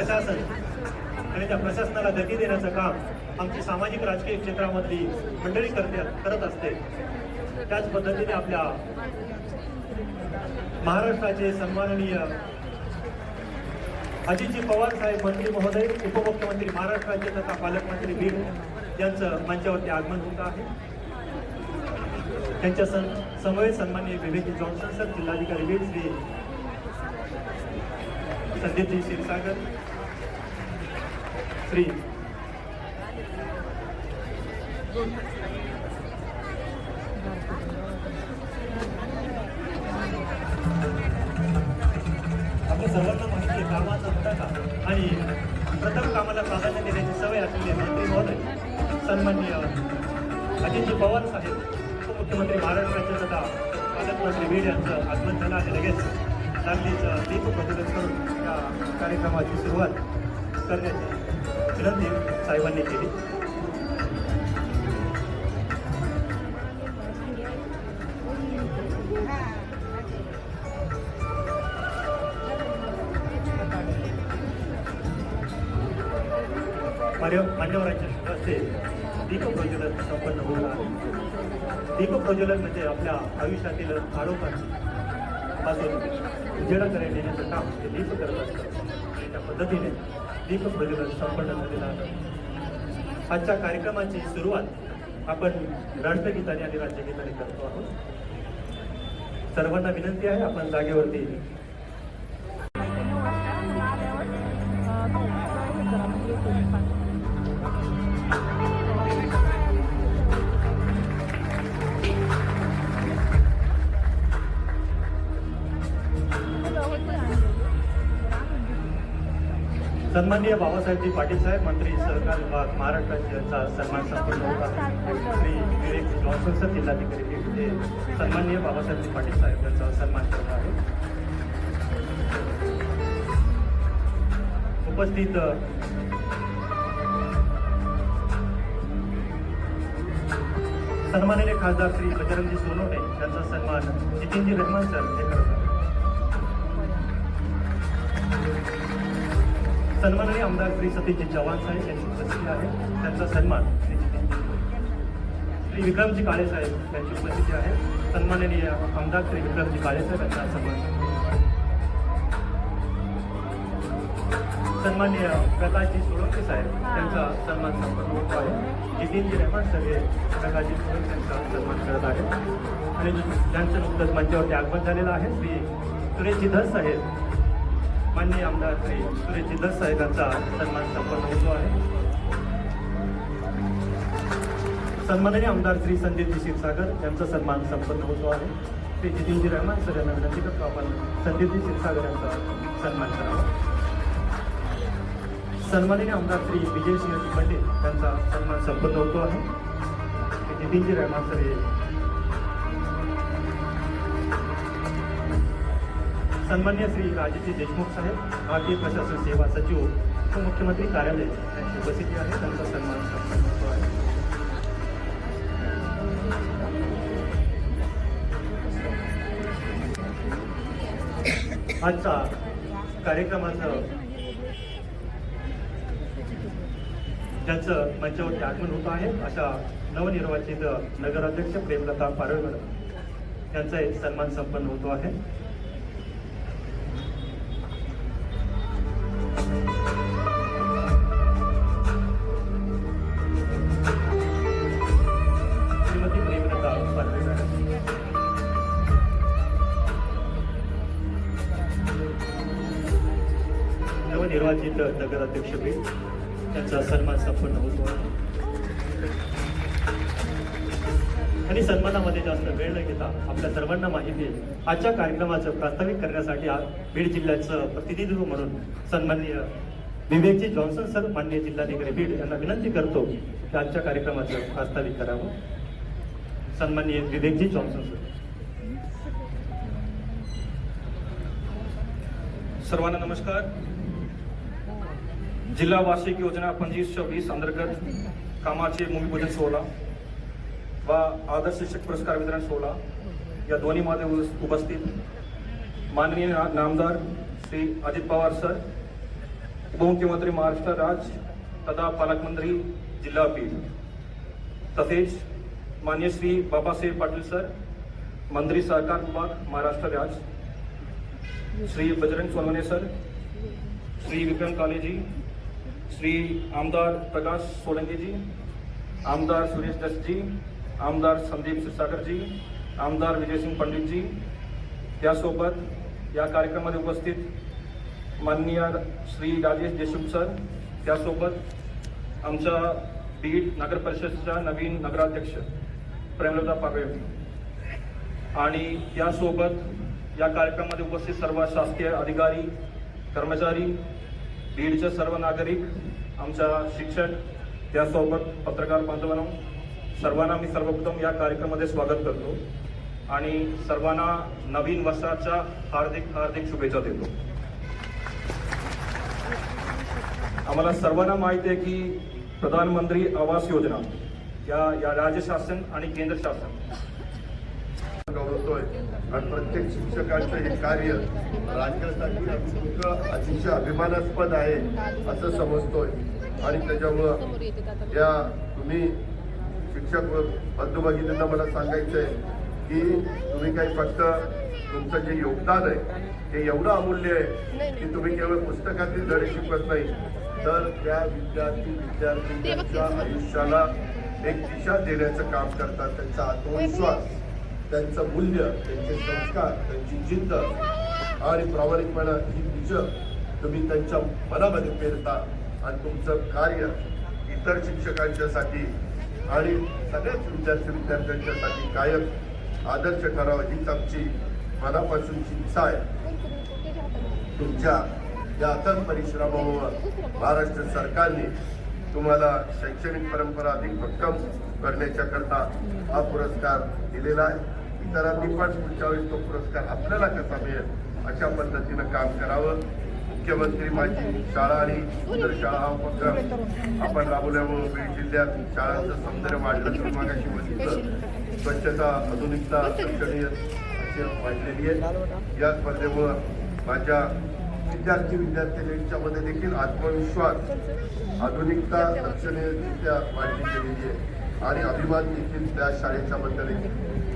प्रशासन आणि त्या प्रशासनाला गती देण्याचं काम आमची सामाजिक राजकीय क्षेत्रामधली मंडळी करते करत असते. त्याच पद्धतीने आपल्या महाराष्ट्राचे सन्माननीय अजितजी पवार साहेब मंत्री महोदय उपमुख्यमंत्री महाराष्ट्राचे तथा पालकमंत्री बीड यांचं मंचावरती आगमन होत आहे. त्यांच्या सं समवेत सन्माननीय विवेकी जॉन्सन सर जिल्हाधिकारी बीड श्री संदीपजी क्षीरसागर फ्री आपल्या सर्वांना माहिती आहे कामाचा फटाका आणि प्रथम कामाला प्राधान्य देण्याची सवय असलेले मंत्री महोदय सन्माननीय अजितजी पवार साहेब उपमुख्यमंत्री महाराष्ट्राचे तथा पालकमंत्री बीड यांचं आगमन झालं आहे लगेच. लागलीच दीप प्रज्वलन करून या कार्यक्रमाची सुरुवात करण्याची विनंती साहेबांनी केली. मान्य मान्यवरांच्या हस्ते दीप प्रज्वलन संपन्न होऊन आहे. दीप प्रज्वलन म्हणजे आपल्या आयुष्यातील आरोपांपासून उजेडा करण्याचं काम ते दीप करत असतं त्या पद्धतीने दीप प्रज्वलन संपन्न झालेलं आहे. आजच्या कार्यक्रमाची सुरुवात आपण राष्ट्रगीताने आणि राज्यगीताने करतो आहोत. सर्वांना विनंती आहे आपण जागेवरती सन्माननीय बाबासाहेबजी पाटील साहेब मंत्री सहकार विभाग महाराष्ट्र यांचा सन्मान संपन्न होत आहे. श्री विवेक जॉन्सन जिल्हाधिकारी हे सन्माननीय बाबासाहेबजी पाटील साहेब यांचा सन्मान करत आहे उपस्थित सन्माननीय खासदार श्री बजरंगजी सोनवणे यांचा सन्मान नितीनजी रहमान सर हे करत आहेत. सन्माननीय आमदार श्री सतीश चव्हाण साहेब यांची उपस्थिती आहे. त्यांचा सन्मान श्री विक्रमजी काळे साहेब यांची उपस्थिती आहे. सन्माननीय आमदार श्री विक्रमजी काळे साहेब यांचा सन्मान. सन्माननीय प्रकाशजी सोळंके साहेब यांचा सन्मान संपर्क होतो आहे. जितेंद्र रहमान सगळे प्रकाशजी सोळंके यांचा सन्मान करत आहेत. आणि ज्यांचं नुकतंच मंचावरती आगमन झालेलं आहे. श्री सुरेशजी धस साहेब माननीय आमदार श्री सुरेशजी साहेबांचा सन्मान संपन्न होतो आहे. सन्माननीय आमदार श्री संदीप क्षीरसागर यांचा सन्मान संपन्न होतो आहे. श्री जितीनजी रहमान सर यांना विनंती करतो आपण संदीपजी क्षीरसागर यांचा सन्मान करावा. सन्माननीय आमदार श्री सिंह पंडित यांचा सन्मान संपन्न होतो आहे. श्री रहमान सर हे सन्मान्य श्री राजेशजी देशमुख साहेब भारतीय प्रशासन सेवा सचिव उपमुख्यमंत्री कार्यालय यांची उपस्थिती आहे. त्यांचा सन्मान होतो आहे. आजचा कार्यक्रमाचं ज्यांचं मंचावरती आगमन होत आहे अशा नवनिर्वाचित नगराध्यक्ष प्रेमलता पारळकर यांचा सन्मान संपन्न होतो आहे. नवनिर्वाचित नगराध्यक्ष त्यांचा सन्मान संपन्न होतो. आणि सन्मानामध्ये जास्त वेळ न घेता आपल्या सर्वांना माहिती आहे आजच्या कार्यक्रमाचं प्रास्ताविक करण्यासाठी बीड जिल्ह्याचं प्रतिनिधित्व म्हणून सन्माननीय विवेकजी जॉन्सन सर माननीय जिल्हाधिकारी बीड यांना विनंती करतो की आजच्या कार्यक्रमाचं प्रास्ताविक करावं. सन्माननीय विवेकजी जॉन्सन सर. सर्वांना नमस्कार. जिल्हा वार्षिक योजना पंचवीस वीस अंतर्गत कामाचे भूमिपूजन सोहळा व आदर्श शिक्षक पुरस्कार वितरण सोहळा या दोन्हीमध्ये उस- उपस्थित माननीय नामदार श्री अजित पवार सर उपमुख्यमंत्री महाराष्ट्र राज तथा पालकमंत्री जिल्हा पीठ तसेच मान्य श्री बाबासाहेब पाटील सर मंत्री सहकार विभाग महाराष्ट्र राज्य श्री बजरंग सोनवणे सर श्री विक्रम कालेजी श्री आमदार प्रकाश सोलंकी जी आमदार सुरेश दस जी आमदार संदीप क्षीरसागर जी आमदार विजयसिंग पंडित जी त्यासोबत या कार्यक्रमामध्ये उपस्थित माननीय श्री राजेश देशमुख सर त्यासोबत आमच्या बीड नगर परिषदेच्या नवीन नगराध्यक्ष प्रेमलता पागळे आणि त्यासोबत या कार्यक्रमामध्ये उपस्थित सर्व शासकीय अधिकारी कर्मचारी बीडचे सर्व नागरिक आमच्या शिक्षक त्यासोबत पत्रकार बांधवांना सर्वांना मी सर्वप्रथम या कार्यक्रमामध्ये स्वागत करतो आणि सर्वांना नवीन वर्षाच्या हार्दिक हार्दिक शुभेच्छा देतो. आम्हाला सर्वांना माहिती आहे की प्रधानमंत्री आवास योजना या या राज्य शासन आणि केंद्र शासन गौरवतोय आणि प्रत्येक शिक्षकांचं हे कार्य राज्यासाठी अत्यंत अतिशय अभिमानास्पद आहे असं समजतोय. आणि त्याच्यामुळं या तुम्ही शिक्षक बंधू भगिनींना मला सांगायचंय की तुम्ही काही फक्त तुमचं जे योगदान आहे ते एवढं अमूल्य आहे की तुम्ही केवळ पुस्तकातील धडे शिकवत नाही तर त्या विद्यार्थी विद्यार्थ्यांच्या आयुष्याला एक दिशा देण्याचं काम करतात त्यांचा आत्मविश्वास. त्यांचं मूल्य त्यांचे संस्कार त्यांची जिद्द आणि प्रामाणिकपणा ही बीज तुम्ही त्यांच्या मनामध्ये पेरता आणि तुमचं कार्य इतर शिक्षकांच्यासाठी आणि सगळ्याच विद्यार्थी विद्यार्थ्यांच्यासाठी कायम आदर्श ठरावा हीच आमची मनापासूनची इच्छा आहे. तुमच्या या अथक परिश्रमामुळे महाराष्ट्र सरकारने तुम्हाला शैक्षणिक परंपरा अधिक भक्कम करण्याच्या करता हा पुरस्कार दिलेला आहे. इतरांनी पण पुढच्या तो पुरस्कार आपल्याला कसा मिळेल अशा पद्धतीनं काम करावं. मुख्यमंत्री माझी शाळा आणि सुंदर शाळा हा उपक्रम आपण राबवल्यामुळे बीड जिल्ह्यात शाळांचं सौंदर्य वाढलं तर मागाशी बघितलं स्वच्छता आधुनिकता लक्षणीय अशी वाढलेली आहे. या स्पर्धेमुळं माझ्या विद्यार्थी विद्यार्थिनींच्यामध्ये देखील आत्मविश्वास आधुनिकता लक्षणीयरित्या वाढली गेलेली आहे. आणि अभिमान देखील त्या शाळेच्या बद्दल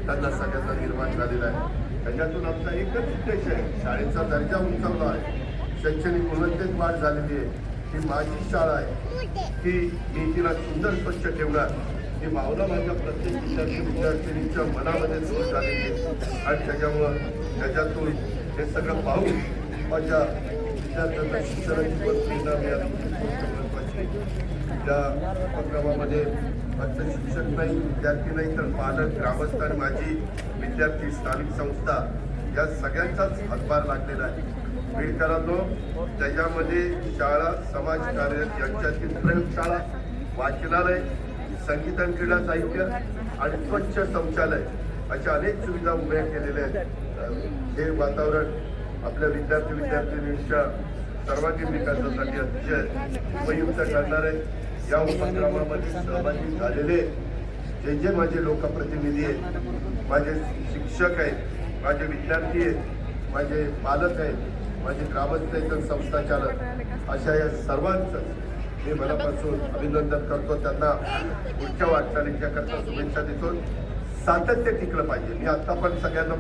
त्यांना सगळ्यांना निर्माण झालेला आहे. त्याच्यातून आमचा एकच उद्देश आहे. शाळेचा दर्जा उंचावला आहे. शैक्षणिक गुणवत्तेत वाढ झालेली आहे. ही माझी शाळा आहे. की मी तिला सुंदर स्वच्छ ठेवणार. ही भावना माझ्या प्रत्येक विद्यार्थी विद्यार्थिनीच्या मनामध्ये सुरू झालेली आहे. आणि त्याच्यामुळं त्याच्यातून हे सगळं पाहून माझ्या विद्यार्थ्यांना शिक्षणाची पण मिळाली या उपक्रमामध्ये फक्त शिक्षक नाही विद्यार्थी नाही तर पालक ग्रामस्थ आणि माझी विद्यार्थी स्थानिक संस्था या सगळ्यांचाच हातभार लागलेला आहे. बीडकरांनो त्याच्यामध्ये शाळा समाज कार्य यांच्यातील प्रयोगशाळा वाचनालय संगीत आणि क्रीडा साहित्य आणि स्वच्छ शौचालय अशा अनेक सुविधा उभ्या केलेल्या आहेत. हे वातावरण आपल्या विद्यार्थी विद्यार्थिनींच्या सर्वांगीण विकासासाठी अतिशय उपयुक्त ठरणार आहे. या उपक्रमामध्ये सहभागी झालेले जे जे माझे लोकप्रतिनिधी आहेत माझे शिक्षक आहेत माझे विद्यार्थी आहेत माझे पालक आहेत माझे ग्रामस्थ संस्थाचालक अशा या सर्वांचं मी मनापासून अभिनंदन करतो. त्यांना पुढच्या वाटचालींच्या करता शुभेच्छा देतो. सातत्य टिकलं पाहिजे. मी आता पण सगळ्यांना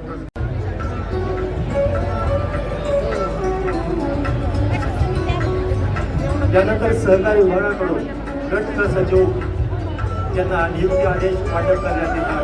त्यानंतर सहकारी विभागाकडून गट सचिव यांना नियुक्ती आदेश वाटप करण्यात येणार